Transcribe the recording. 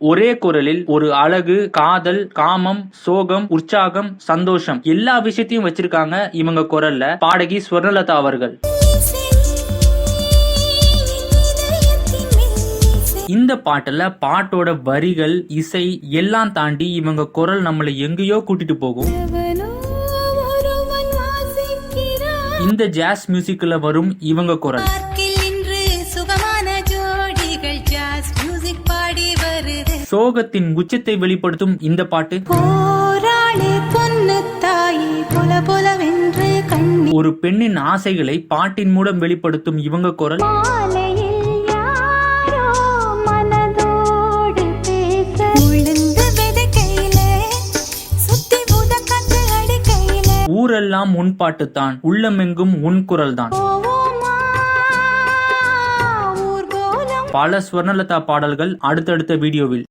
ஒரே குரலில் ஒரு அழகு காதல் காமம் சோகம் உற்சாகம் சந்தோஷம். எல்லா விஷயத்தையும் வச்சிருக்காங்க இவங்க குரல்ல பாடகி ஸ்வர்ணலதா அவர்கள். இந்த பாட்டுல பாட்டோட வரிகள் இசை எல்லாம் தாண்டி இவங்க குரல் நம்மளை எங்கேயோ கூட்டிட்டு போகும். இந்த ஜாஸ் மியூசிக்ல வரும் இவங்க குரல். சோகத்தின் உச்சத்தை வெளிப்படுத்தும் இந்த பாட்டு. ஒரு பெண்ணின் ஆசைகளை பாட்டின் மூலம் வெளிப்படுத்தும் இவங்க குரல். ஊரெல்லாம் உன் பாட்டுத்தான் உள்ளமெங்கும் உன் குரல் தான் பல ஸ்வர்ணலதா பாடல்கள் அடுத்தடுத்த வீடியோவில்.